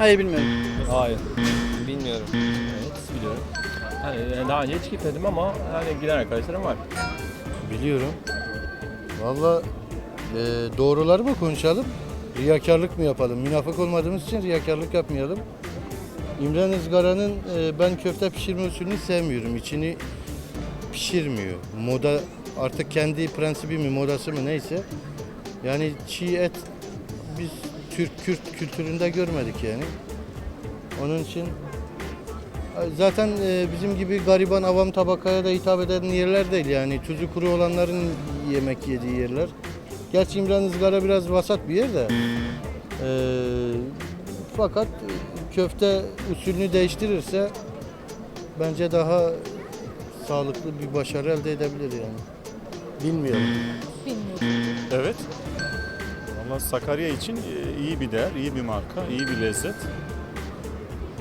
Hayır bilmiyorum. Hayır. Bilmiyorum. Evet biliyorum. Yani daha önce hiç gitmedim ama hani giden arkadaşlarım var. Biliyorum. Valla e, doğruları mı konuşalım? Riyakarlık mı yapalım? Münafık olmadığımız için riyakarlık yapmayalım. İmren ızgaranın e, ben köfte pişirme usulünü sevmiyorum. İçini pişirmiyor. Moda artık kendi prensibi mi modası mı neyse. Yani çiğ et biz Türk Kürt kültüründe görmedik yani. Onun için Zaten e, bizim gibi gariban avam tabakaya da hitap eden yerler değil yani. Tuzu kuru olanların yemek yediği yerler. Gerçi İmran ızgara biraz vasat bir yer de. E, fakat köfte usulünü değiştirirse bence daha sağlıklı bir başarı elde edebilir yani. Bilmiyorum. Evet. Valla Sakarya için e, iyi bir değer, iyi bir marka, iyi bir lezzet.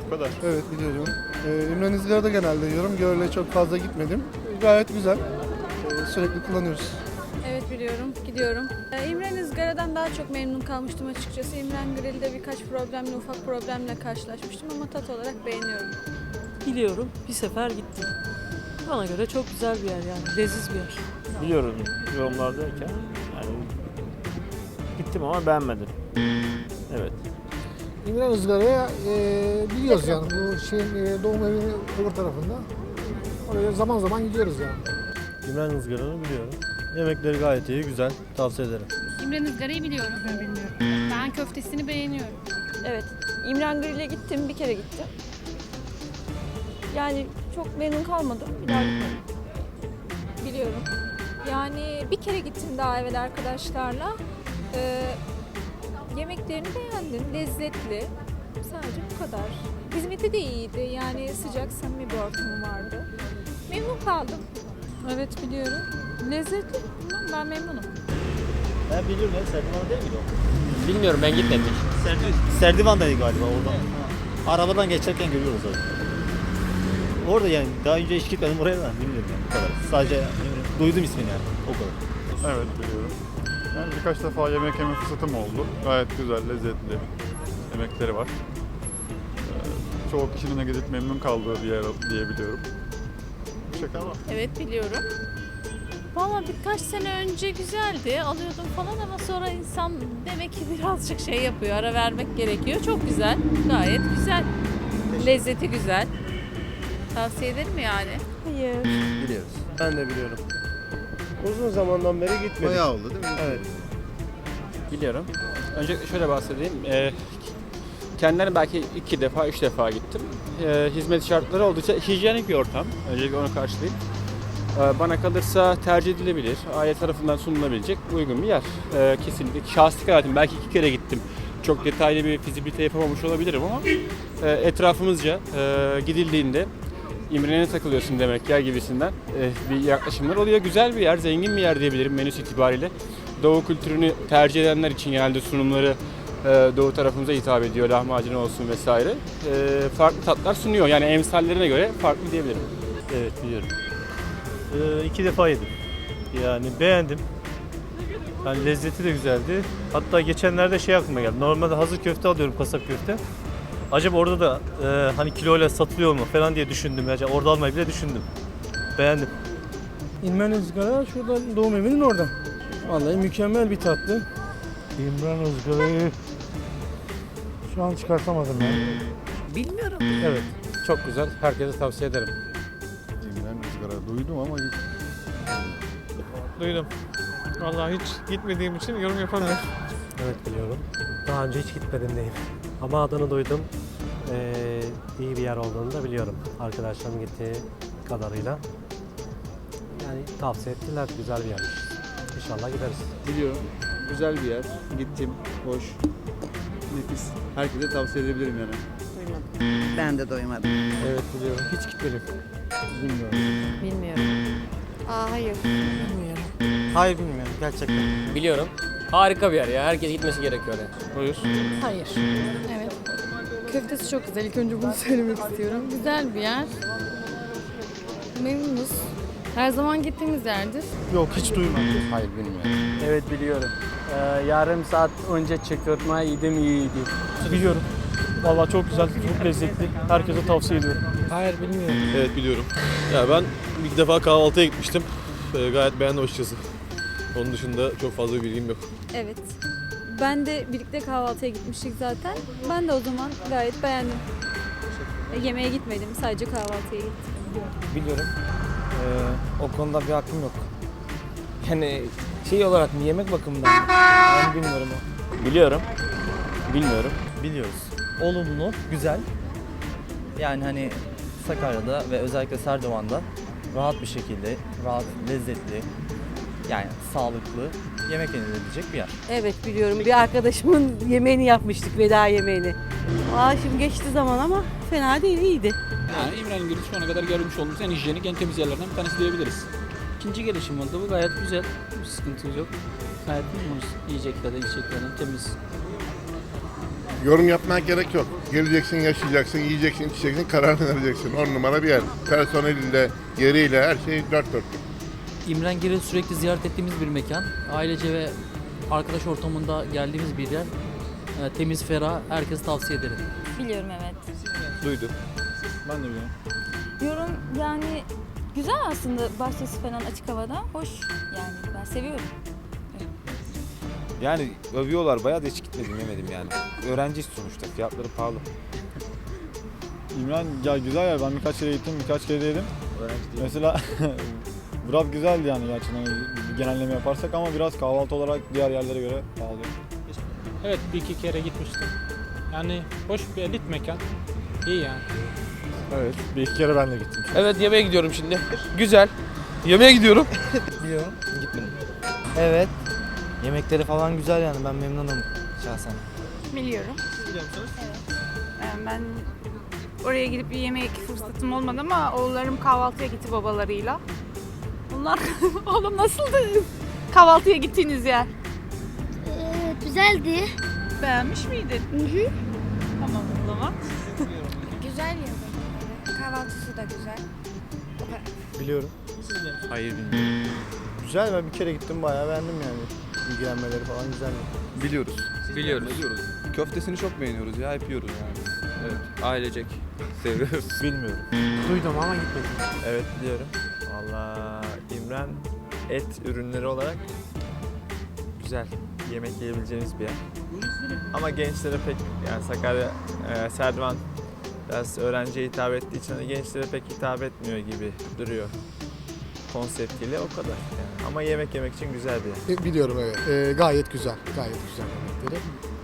Bu kadar. Evet biliyorum. Ee, İmren İzgar'a da genelde yiyorum. Görele çok fazla gitmedim. Gayet güzel. Ee, sürekli kullanıyoruz. Evet biliyorum, gidiyorum. Ee, İmren ızgaradan daha çok memnun kalmıştım açıkçası. İmren Grill'de birkaç problemle, ufak problemle karşılaşmıştım ama tat olarak beğeniyorum. Biliyorum. Bir sefer gittim. Bana göre çok güzel bir yer yani. Leziz bir yer. Biliyorum yorumlardayken yani gittim ama beğenmedim. Evet. İmren Izgara'ya biliyoruz yani bu şeyin e, doğum evinin öbür tarafında. Oraya zaman zaman gidiyoruz yani. İmran ızgaranı biliyorum. Yemekleri gayet iyi, güzel. Tavsiye ederim. İmren ızgarayı biliyorum. Ben bilmiyorum. Ben köftesini beğeniyorum. Evet, İmren Grill'e gittim, bir kere gittim. Yani çok memnun kalmadım, bir daha gitmedim. Biliyorum. Yani bir kere gittim daha evvel arkadaşlarla. Ee, yemeklerini beğendim, lezzetli. Sadece bu kadar. Hizmeti de iyiydi. Yani sıcak, samimi bir ortamı vardı. Memnun kaldım. Evet biliyorum. Lezzetli, ben memnunum. Ben biliyorum ya Serdivan değil miydi o? Bilmiyorum ben gitmedim. Serdi, Serdivan'daydı galiba oradan. Arabadan geçerken görüyoruz onu. Orada yani daha önce hiç gitmedim oraya da bilmiyorum yani bu kadar. Sadece yani duydum ismini yani o kadar. Evet biliyorum. Yani birkaç defa yemek yeme fırsatım oldu. Gayet güzel, lezzetli yemekleri var. Ee, çoğu kişinin de gidip memnun kaldığı bir yer diyebiliyorum. Bu şekilde. Evet biliyorum. Valla birkaç sene önce güzeldi. Alıyordum falan ama sonra insan demek ki birazcık şey yapıyor. Ara vermek gerekiyor. Çok güzel. Gayet güzel. Lezzeti güzel. Tavsiye ederim yani. Hayır. Biliyoruz. Ben de biliyorum. Uzun zamandan beri gitmedim. Bayağı oldu değil mi? Evet. Biliyorum. Önce şöyle bahsedeyim. Ee, kendilerine belki iki defa, üç defa gittim. Ee, hizmet şartları oldukça hijyenik bir ortam. Öncelikle onu karşılayayım. Ee, bana kalırsa tercih edilebilir, aile tarafından sunulabilecek uygun bir yer. Ee, kesinlikle şahsi kanaatim. Belki iki kere gittim. Çok detaylı bir fizibilite yapamamış olabilirim ama e, etrafımızca e, gidildiğinde İmre'ne takılıyorsun demek ya gibisinden e, bir yaklaşımlar oluyor. Güzel bir yer, zengin bir yer diyebilirim menüsü itibariyle. Doğu kültürünü tercih edenler için genelde sunumları e, doğu tarafımıza hitap ediyor. Lahmacun olsun vesaire. E, farklı tatlar sunuyor. Yani emsallerine göre farklı diyebilirim. Evet biliyorum. Ee, iki defa yedim. Yani beğendim. Yani lezzeti de güzeldi. Hatta geçenlerde şey aklıma geldi. Normalde hazır köfte alıyorum kasap köfte. Acaba orada da e, hani kiloyla satılıyor mu falan diye düşündüm. Acaba orada almayı bile düşündüm. Beğendim. İmren Izgara şurada doğum evinin orada. Vallahi mükemmel bir tatlı. İmren Izgara'yı şu an çıkartamadım ben. Bilmiyorum. Evet. Çok güzel. Herkese tavsiye ederim. İmren ızgara duydum ama hiç Duydum. Vallahi hiç gitmediğim için yorum yapamıyorum. Evet biliyorum. Daha önce hiç gitmedim değil. Ama adını duydum. Ee, iyi bir yer olduğunu da biliyorum. Arkadaşlarım gittiği kadarıyla. Yani tavsiye ettiler. Güzel bir yermiş. İnşallah gideriz. Biliyorum. Güzel bir yer. Gittim. Hoş. Nefis. Herkese tavsiye edebilirim yani. Ben de doymadım. Evet biliyorum. Hiç gitmedim. Bilmiyorum. Bilmiyorum. Aa hayır. Bilmiyorum. Hayır bilmiyorum gerçekten. Biliyorum. Harika bir yer ya. Herkes gitmesi gerekiyor oraya. Buyur. Hayır. Evet. Köftesi çok güzel. İlk önce bunu söylemek istiyorum. Güzel bir yer. Memnunuz. Her zaman gittiğimiz yerdir. Yok hiç duymadım. Hayır bilmiyorum. Evet biliyorum. Ee, yarım saat önce çıkartma yedim iyiydi. Biliyorum. Vallahi çok güzel, çok lezzetli. Herkese tavsiye ediyorum. Hayır bilmiyorum. Evet biliyorum. Ya ben ilk defa kahvaltıya gitmiştim. Ee, gayet beğendim açıkçası. Onun dışında çok fazla bir bilgim yok. Evet. Ben de birlikte kahvaltıya gitmiştik zaten. Ben de o zaman gayet beğendim. E, Yemeğe gitmedim, sadece kahvaltıya gittim. Biliyorum. Ee, o konuda bir hakkım yok. Yani şey olarak mı yemek bakımından mı? Ben bilmiyorum o. Biliyorum. Bilmiyorum. Biliyoruz. Olumlu, güzel. Yani hani Sakarya'da ve özellikle Serdivan'da rahat bir şekilde, rahat, lezzetli, yani sağlıklı yemek yenilebilecek bir yer. Evet biliyorum. Bir arkadaşımın yemeğini yapmıştık, veda yemeğini. Aa şimdi geçti zaman ama fena değil, iyiydi. Yani İmren Gölü şu ana kadar görmüş olduğumuz en hijyenik, en temiz yerlerden bir tanesi diyebiliriz. İkinci gelişim oldu. Bu gayet güzel. Bir sıkıntı yok. Gayet memnunuz. Yiyeceklerden, içeceklerden temiz. Yorum yapmak gerek yok. Geleceksin, yaşayacaksın, yiyeceksin, içeceksin, kararını vereceksin. On numara bir yer. Personeliyle, yeriyle her şey dört dörtlük. İmren Ger'i sürekli ziyaret ettiğimiz bir mekan. Ailece ve arkadaş ortamında geldiğimiz bir yer. Ee, Temiz, ferah, herkese tavsiye ederim. Biliyorum evet. Duydum. Ben de biliyorum. Yorum yani güzel aslında bahçesi falan açık havada. Hoş yani ben seviyorum. Yani övüyorlar bayağı da hiç gitmedim yemedim yani. Öğrenci sonuçta fiyatları pahalı. İmran ya güzel yer. Ben birkaç kere gittim, birkaç kere de yedim. Mesela biraz güzeldi yani gerçekten bir genelleme yaparsak ama biraz kahvaltı olarak diğer yerlere göre pahalı. Evet bir iki kere gitmiştim. Yani hoş bir elit mekan. İyi yani. Evet, bir iki kere ben de gittim. Evet yemeğe gidiyorum şimdi. Güzel. Yemeğe gidiyorum. Biliyorum, gitmedim. Evet. Yemekleri falan güzel yani ben memnunum şahsen. Biliyorum. Ee, Ben oraya gidip bir yemek fırsatım olmadı ama oğullarım kahvaltıya gitti babalarıyla. Onlar, oğlum nasıldı kahvaltıya gittiğiniz yer? güzeldi. Beğenmiş miydin? Hı hı. Tamam o zaman. Güzel yemek. Kahvaltısı da güzel. Biliyorum. Hayır bilmiyorum. Güzel ben bir kere gittim bayağı beğendim yani. İlgilenmeleri falan güzeldi. Biliyoruz. Biliyoruz. Köftesini çok beğeniyoruz ya, hep yiyoruz yani. Evet, ailecek seviyoruz. Bilmiyorum. Duydum ama gitmedim. Evet biliyorum. Valla İmren et ürünleri olarak güzel yemek yiyebileceğiniz bir yer. Ama gençlere pek yani Sakarya, e, Serdivan biraz öğrenciye hitap ettiği için hani gençlere pek hitap etmiyor gibi duruyor konseptiyle o kadar. Yani. Ama yemek yemek için güzel bir yer. Biliyorum evet. Ee, gayet güzel. Gayet güzel yemekleri.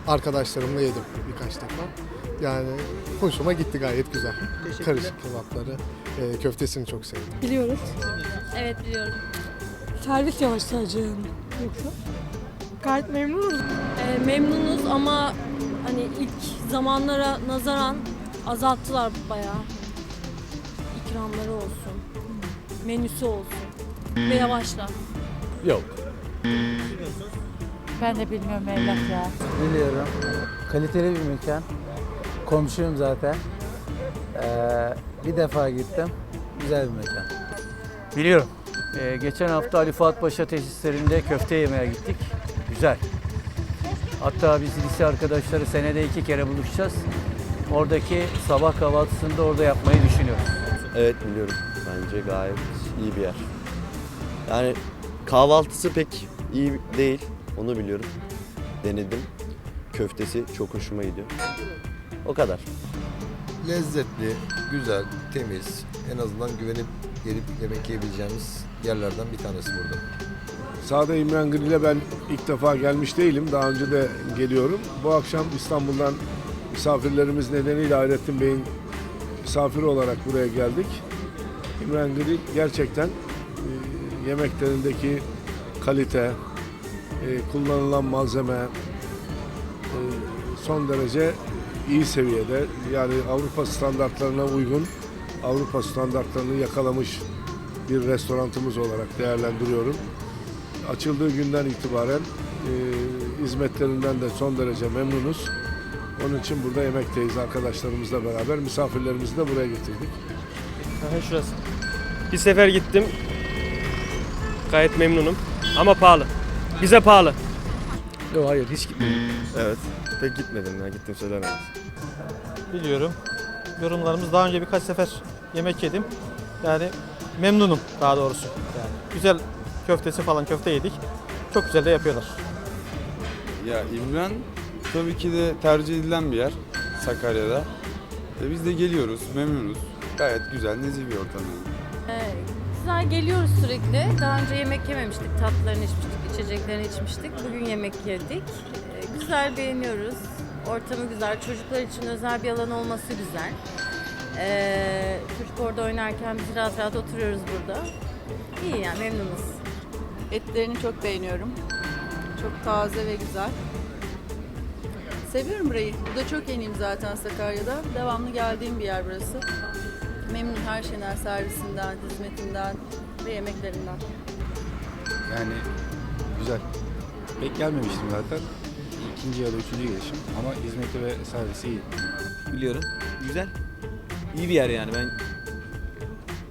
Arkadaşlarımla yedim birkaç defa. Yani hoşuma gitti gayet güzel. Karışık kebapları, e, köftesini çok sevdim. Biliyoruz. Evet biliyorum. Servis yavaş sadece yani. Yoksa? Gayet memnunum. Ee, memnunuz ama hani ilk zamanlara nazaran azalttılar bayağı. İkramları olsun, menüsü olsun ve yavaşlar. Yok. Ben de bilmiyorum evlat ya. Biliyorum. Kaliteli bir mekan. Komşuyum zaten. Ee, bir defa gittim. Güzel bir mekan. Biliyorum. Ee, geçen hafta Ali Fuat Paşa tesislerinde köfte yemeye gittik. Güzel. Hatta biz lise arkadaşları senede iki kere buluşacağız. Oradaki sabah kahvaltısını da orada yapmayı düşünüyoruz. Evet biliyorum. Bence gayet iyi bir yer. Yani kahvaltısı pek iyi değil. Onu biliyorum. Denedim. Köftesi çok hoşuma gidiyor. O kadar. Lezzetli, güzel, temiz. En azından güvenip gelip yemek yiyebileceğimiz yerlerden bir tanesi burada. Sade İmren Grill'e ben ilk defa gelmiş değilim. Daha önce de geliyorum. Bu akşam İstanbul'dan misafirlerimiz nedeniyle Hayrettin Bey'in misafiri olarak buraya geldik. İmren Grill gerçekten e, yemeklerindeki kalite, e, kullanılan malzeme e, son derece iyi seviyede. Yani Avrupa standartlarına uygun, Avrupa standartlarını yakalamış bir restoranımız olarak değerlendiriyorum. Açıldığı günden itibaren e, hizmetlerinden de son derece memnunuz. Onun için burada yemekteyiz arkadaşlarımızla beraber. Misafirlerimizi de buraya getirdik. şurası. Bir sefer gittim. Gayet memnunum. Ama pahalı. Bize pahalı. Yok hayır hiç gitmedim. Evet, pek gitmedim ya, gittim söylemem. Biliyorum. Yorumlarımız daha önce birkaç sefer yemek yedim. Yani memnunum daha doğrusu. Yani güzel köftesi falan köfte yedik. Çok güzel de yapıyorlar. Ya İmren tabii ki de tercih edilen bir yer Sakarya'da. E biz de geliyoruz, memnunuz. Gayet güzel, nezih bir ortam yani. Ee, güzel geliyoruz sürekli. Daha önce yemek yememiştik. Tatlılarını içmiştik, içeceklerini içmiştik. Bugün yemek yedik. Ee, güzel beğeniyoruz. Ortamı güzel. Çocuklar için özel bir alan olması güzel. Ee, çocuk orada oynarken biz rahat rahat oturuyoruz burada. İyi yani memnunuz. Etlerini çok beğeniyorum. Çok taze ve güzel. Seviyorum burayı. Burada çok yeniyim zaten Sakarya'da. Devamlı geldiğim bir yer burası. Memnun her şeyden, servisinden, hizmetinden ve yemeklerinden. Yani güzel. Pek gelmemiştim zaten. İkinci ya da üçüncü gelişim ama hizmeti ve servisi iyi. Biliyorum. Güzel. İyi bir yer yani ben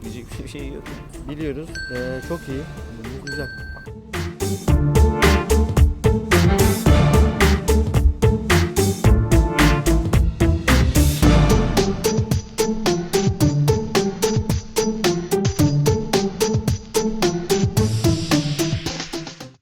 diyecek bir şey yok. Biliyoruz. Ee, çok iyi. Güzel.